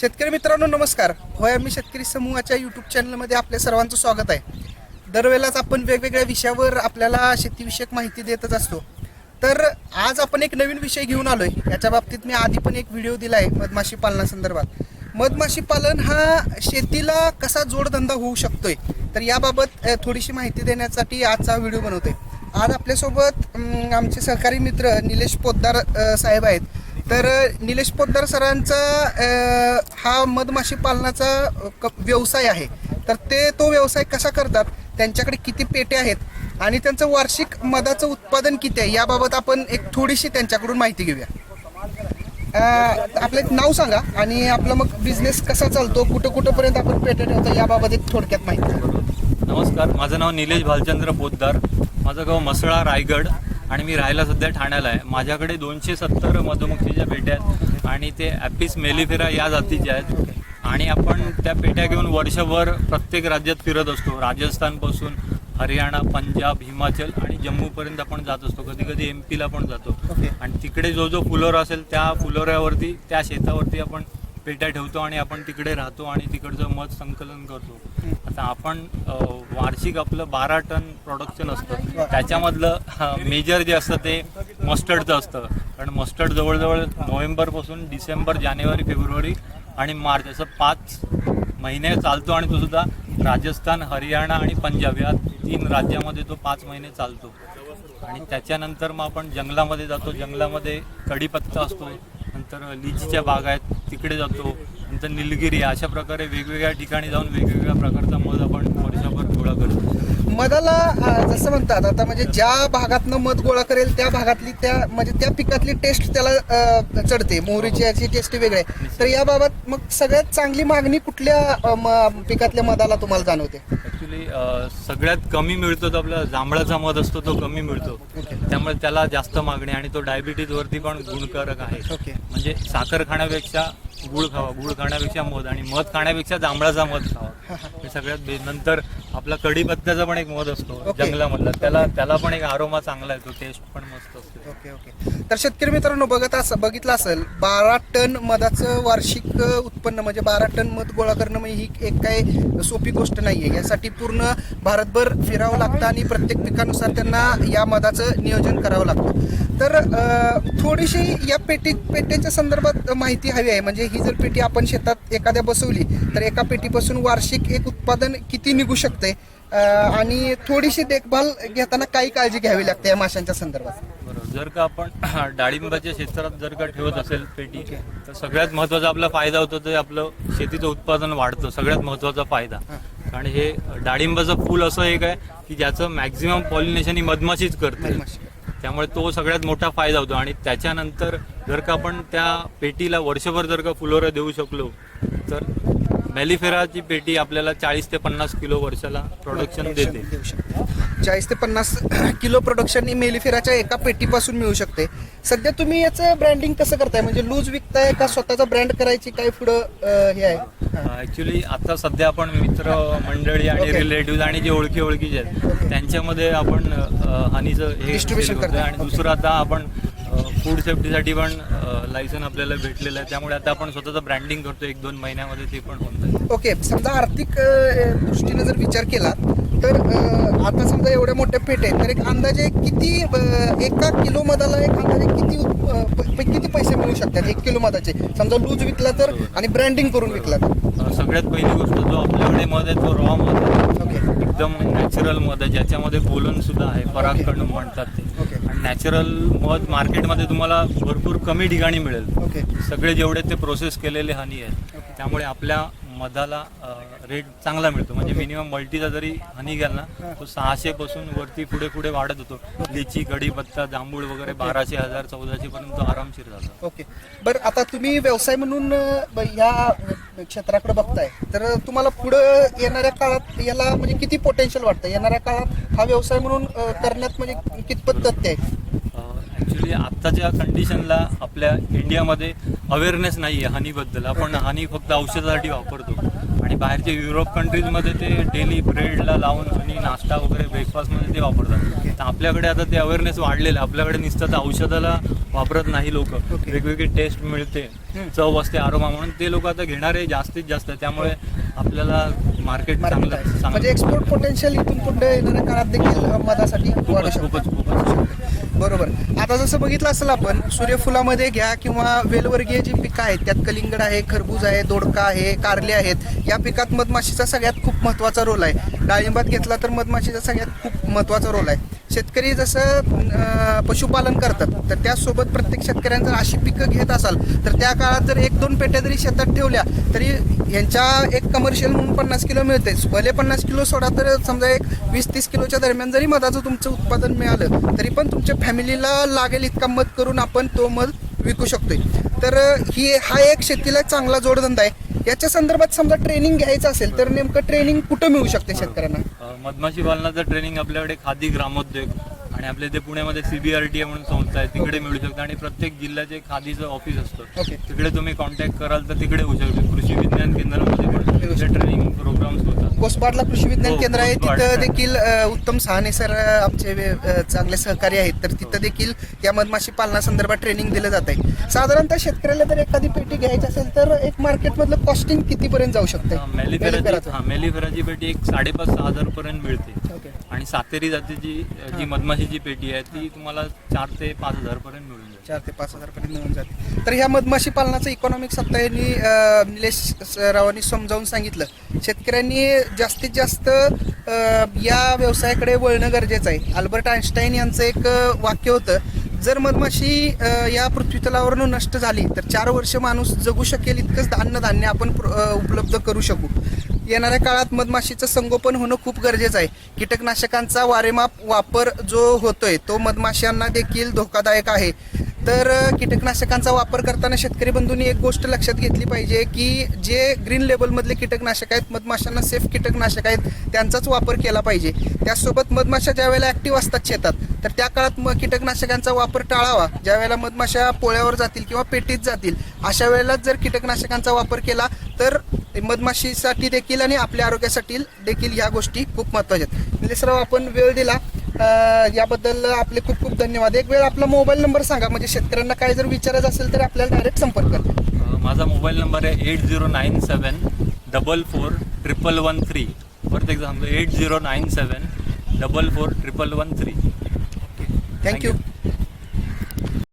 शेतकरी मित्रांनो नमस्कार. होय आम्ही शेतकरी समूहाच्या यूट्यूब चॅनलमध्ये आपल्या सर्वांचं स्वागत आहे. दरवेळेलाच आपण वेगवेगळ्या विषयावर आपल्याला शेतीविषयक माहिती देतच असतो. तर आज आपण एक नवीन विषय घेऊन आलोय. याच्या बाबतीत मी आधी पण एक व्हिडिओ दिला आहे मधमाशी पालनासंदर्भात मधमाशी पालन हा शेतीला कसा जोडधंदा होऊ शकतोय? तर याबाबत थोडीशी माहिती देण्यासाठी आजचा व्हिडिओ बनवतोय. आज आपल्यासोबत आमचे सहकारी मित्र निलेश पोद्दार साहेब आहेत. तर निलेश पोद्दार सरांचा हा मधमाशी पालनाचा क- व्यवसाय आहे. तर ते तो व्यवसाय कसा करतात? त्यांच्याकडे किती पेटे आहेत? आणि त्यांचं वार्षिक मधाचं उत्पादन किती आहे? याबाबत आपण एक थोडीशी त्यांच्याकडून माहिती घेऊया. आपलं एक नाव सांगा आणि आपला मग बिझनेस कसा चालतो? कुठं कुठंपर्यंत आपण पेटे ठेवतो? याबाबत एक थोडक्यात माहिती. नमस्कार. माझं नाव निलेश भालचंद्र पोद्दार माझं गाव मसळा रायगड. आणि मी राहायला सध्या ठाण्याला आहे. माझ्याकडे दोनशे सत्तर मधुमक्षीच्या पेट्या आहेत आणि ते ॲपिस मेलिफेरा या जातीच्या आहेत. आणि आपण त्या पेट्या घेऊन वर्षभर प्रत्येक राज्यात फिरत असतो. राजस्थानपासून हरियाणा पंजाब हिमाचल आणि जम्मूपर्यंत आपण जात असतो. कधी कधी एम पीला पण जातो. आणि तिकडे जो जो फुलोरा असेल त्या फुलोऱ्यावरती त्या शेतावरती आपण पेट्या ठेवतो आणि आपण तिकडे राहतो आणि तिकडचं मध संकलन करतो. आता आपण वार्षिक आपलं बारा टन प्रोडक्शन असतं. त्याच्यामधलं मेजर जे असतं ते मस्टर्डचं असतं. कारण मस्टर्ड जवळजवळ नोव्हेंबरपासून डिसेंबर जानेवारी फेब्रुवारी आणि मार्च असं पाच महिने चालतो आणि तो सुद्धा राजस्थान हरियाणा आणि पंजाब या तीन राज्यामध्ये तो पाच महिने चालतो. आणि त्याच्यानंतर मग आपण जंगलामध्ये जातो. जंगलामध्ये कढीपत्ता असतो. नंतर लिचीच्या बाग आहेत तिकडे जातो नंतर निलगिरी अशा प्रकारे वेगवेगळ्या ठिकाणी जाऊन वेगवेगळ्या प्रकारचा मध आपण वर्षभर गोळा करतो. मधाला जसं म्हणतात आता म्हणजे ज्या भागातनं मध गोळा करेल त्या भागातली त्या म्हणजे त्या पिकातली टेस्ट त्याला अ, चढते. मोहरीची याची टेस्ट वेगळी. आहे तर याबाबत मग सगळ्यात चांगली मागणी कुठल्या अ, म- पिकातल्या मधाला तुम्हाला जाणवते? ॲक्च्युली सगळ्यात कमी मिळतो तो आपला जांभळाचा मध असतो तो कमी मिळतो. त्यामुळे त्याला जास्त मागणी आणि तो डायबिटीज वरती पण गुणकारक आहे. म्हणजे साखर खाण्यापेक्षा गुळ खावा गुळ खाण्यापेक्षा मध आणि मध खाण्यापेक्षा जांभळाचा मध खावा. हे सगळ्यात नंतर आपला कढीपत्त्याचा पण एक मध असतो. जंगलामधला. त्याला त्याला पण एक आरोमा चांगला येतो टेस्ट पण मस्त असतो. Okay okay. तर शेतकरी मित्रांनो बघत असं बघितलं असेल बारा टन मधाचं वार्षिक अ, उत्पन्न म्हणजे बारा टन मध गोळा करणं म्हणजे ही एक काही सोपी गोष्ट नाही आहे यासाठी पूर्ण भारतभर फिरावं लागतं आणि प्रत्येक पिकानुसार त्यांना या मधाचं नियोजन करावं लागतं. तर अ, थोडीशी या पेटी पेट्यांच्या संदर्भात माहिती हवी आहे. म्हणजे ही जर पेटी आपण शेतात एखाद्या बसवली तर एका पेटीपासून वार्षिक एक उत्पादन किती निघू शकते? अ, आणि थोडीशी देखभाल घेताना काही काळजी घ्यावी लागते या माशांच्या संदर्भात. बरोबर. जर का आपण डाळिंबाच्या क्षेत्रात जर का ठेवत असेल पेटी तर सगळ्यात महत्त्वाचा आपला फायदा होतो ते आपलं शेतीचं उत्पादन वाढतं. सगळ्यात महत्त्वाचा फायदा. कारण हे डाळिंबाचं फूल असं एक आहे की ज्याचं मॅक्झिमम पॉलिनेशन ही मधमाशीच करते. त्यामुळे तो सगळ्यात मोठा फायदा होतो. आणि त्याच्यानंतर जर का आपण त्या पेटीला वर्षभर जर का फुलोरा देऊ शकलो तर मेलिफेराची पेटी आपल्याला चाळीस ते पन्नास किलो वर्षाला प्रोडक्शन देते देऊ शकते चाळीस ते पन्नास किलो प्रोडक्शन ही मेलिफेराच्या एका पेटीपासून मिळू शकते सध्या तुम्ही याचं ब्रँडिंग कसं करताय म्हणजे लूज विकताय का स्वतःचा ब्रँड करायची काय पुढं अं, हे आहे. ऍक्च्युली आता सध्या आपण मित्र मंडळी आणि Okay. रिलेटिव्ह आणि जे ओळखी ओळखीचे आहेत त्यांच्यामध्ये आपण अ, हनीचं हे Distribution sale करतोय करताय. आणि दुसरं आता आपण फूड सेफ्टीसाठी पण लायसन आपल्याला भेटलेलं आहे. त्यामुळे आता आपण स्वतःचं ब्रँडिंग करतो एक दोन महिन्यामध्ये ते पण जाईल. ओके समजा आर्थिक दृष्टीने जर विचार केला तर आता समजा एवढ्या मोठ्या पेट आहेत तर एक अंदाजे किती एका किलो मधाला एक अंदाजे किती किती पैसे मिळू शकतात एक किलो मधाचे? समजा लूज विकला तर आणि ब्रँडिंग करून विकला तर. सगळ्यात पहिली गोष्ट जो आपल्याकडे मध आहे तो रॉ मध आहे. एकदम नॅचरल मध आहे ज्याच्यामध्ये बोलन सुद्धा आहे परागकण म्हणतात ते. नॅचरल मध मार्केटमध्ये तुम्हाला भरपूर कमी ठिकाणी मिळेल. ओके सगळे जेवढे ते प्रोसेस केलेले हनी आहेत त्यामुळे आपल्या मधाला रेट चांगला मिळतो. म्हणजे मिनिमम मल्टीचा जरी हनी घ्याल ना तो सहाशे पासून वरती पुढे पुढे वाढत होतो. लिची कढीपत्ता जांभूळ वगैरे बाराशे हजार चौदाशे पर्यंत आरामशीर झाला. ओके बरं आता तुम्ही व्यवसाय म्हणून ह्या क्षेत्राकडे बघताय तर तुम्हाला पुढं येणाऱ्या काळात याला म्हणजे किती पोटेन्शियल वाटतं? येणाऱ्या काळात हा व्यवसाय म्हणून करण्यात म्हणजे कितपत तथ्य आहे? ॲक्च्युली आत्ताच्या कंडिशनला आपल्या इंडियामध्ये अवेअरनेस नाही आहे हानीबद्दल. आपण हानी फक्त औषधासाठी वापरतो. आणि बाहेरच्या युरोप कंट्रीजमध्ये ते डेली ब्रेडला लावून आणि नाश्ता वगैरे ब्रेकफास्टमध्ये ते वापरतात. तर आपल्याकडे आता ते अवेअरनेस वाढलेलं आपल्याकडे नुसतं औषधाला वापरत नाही लोक. वेगवेगळी टेस्ट मिळते. चव असते आरोमा म्हणून. ते लोक आता घेणारे जास्तीत जास्त. त्यामुळे आपल्याला मार्केट चांगलं. म्हणजे एक्सपोर्ट पोटेन्शियल इथून पुढे येणाऱ्या काळात देखील मधासाठी वाढू शकतो. बरोबर. आता जसं बघितलं असेल आपण सूर्यफुलामध्ये घ्या किंवा वेलवर्गीय जी पिकं आहेत त्यात कलिंगड आहे खरबूज आहे दोडका आहे कारले आहेत या पिकात मधमाशीचा सगळ्यात खूप महत्त्वाचा रोल आहे. डाळिंबात घेतला तर मधमाशीचा सगळ्यात खूप महत्त्वाचा रोल आहे. शेतकरी जसं पशुपालन करतात तर त्यासोबत प्रत्येक शेतकऱ्यांचं अशी पिकं घेत असाल तर त्या काळात जर एक दोन पेट्या जरी शेतात ठेवल्या तरी यांच्या एक कमर्शियल म्हणून पन्नास किलो मिळते. भले पन्नास किलो सोडा तर समजा एक वीस तीस किलोच्या दरम्यान जरी मधाचं तुमचं उत्पादन मिळालं तरी पण तुमच्या फॅमिलीला लागेल इतका मध करून आपण तो मध विकू शकतोय. तर ही हा एक शेतीला चांगला जोडधंदा आहे. याच्या संदर्भात समजा ट्रेनिंग घ्यायचं असेल तर नेमकं ट्रेनिंग कुठं मिळू शकते शेतकऱ्यांना? मधमाशी पालनाचं ट्रेनिंग आपल्याकडे खादी ग्रामोद्योग आणि आपल्या इथे पुण्यामध्ये सीबीआरटी म्हणून संस्था आहे तिकडे मिळू शकतं आणि प्रत्येक जिल्ह्याचे खादीचं ऑफिस असतं. तिकडे तुम्ही कॉन्टॅक्ट कराल तर तिकडे होऊ शकते. कृषी विज्ञान केंद्रामध्ये पण ट्रेनिंग प्रोग्राम्स होतात. कोसबाडला कृषी विज्ञान हो, केंद्र आहे. तिथं देखील उत्तम सहाने सर आमचे चांगले सहकारी आहेत. तर तिथं देखील या मधमाशी पालनासंदर्भात ट्रेनिंग दिलं जात आहे. साधारणतः शेतकऱ्याला जर एखादी पेटी घ्यायची असेल तर एक मार्केटमधलं कॉस्टिंग कितीपर्यंत जाऊ शकते मेलिफेराची. हा पेटी एक साडेपाच सहा हजार पर्यंत मिळते. आणि सातेरी जातीची जी मधमाशीची पेटी आहे ती तुम्हाला चार ते पाच हजार पर्यंत मिळून जाईल. चार ते पाच हजार पर्यंत मिळून जाते. तर ह्या मधमाशी पालनाचं इकॉनॉमिक सत्ता यांनी अ, निलेश रावांनी समजावून सांगितलं. शेतकऱ्यांनी जास्तीत जास्त या व्यवसायाकडे वळणं गरजेचं आहे. अल्बर्ट आइन्स्टाईन यांचं एक वाक्य होतं जर मधमाशी या पृथ्वीतलावरून नष्ट झाली तर चार वर्ष माणूस जगू शकेल इतकंच अन्नधान्य आपण उपलब्ध करू शकू. येणाऱ्या काळात मधमाशीचं संगोपन होणं खूप गरजेचं आहे. कीटकनाशकांचा वारेमाप वापर जो होतोय तो मधमाशांना देखील धोकादायक आहे. तर कीटकनाशकांचा वापर करताना शेतकरी बंधूंनी एक गोष्ट लक्षात घेतली पाहिजे की जे ग्रीन लेबलमधले कीटकनाशक आहेत मधमाशांना सेफ कीटकनाशक आहेत त्यांचाच वापर केला पाहिजे. त्यासोबत मधमाशा ज्या वेळेला ॲक्टिव्ह असतात शेतात तर त्या काळात म कीटकनाशकांचा वापर टाळावा. ज्या वेळेला मधमाशा पोळ्यावर जातील किंवा पेटीत जातील अशा वेळेलाच जर कीटकनाशकांचा वापर केला तर मधमाशीसाठी देखील आणि आपल्या आरोग्यासाठी देखील ह्या गोष्टी खूप महत्त्वाच्या आहेत. निलेशराव आपण वेळ दिला याबद्दल आपले खूप खूप धन्यवाद. एक वेळ आपला मोबाईल नंबर सांगा म्हणजे शेतकऱ्यांना काय जर विचारायचं असेल तर आपल्याला डायरेक्ट संपर्क करतील. अ, माझा मोबाईल नंबर आहे eight zero nine seven double four triple one three. परत सांगतो eight zero nine seven double four triple one three. Thank you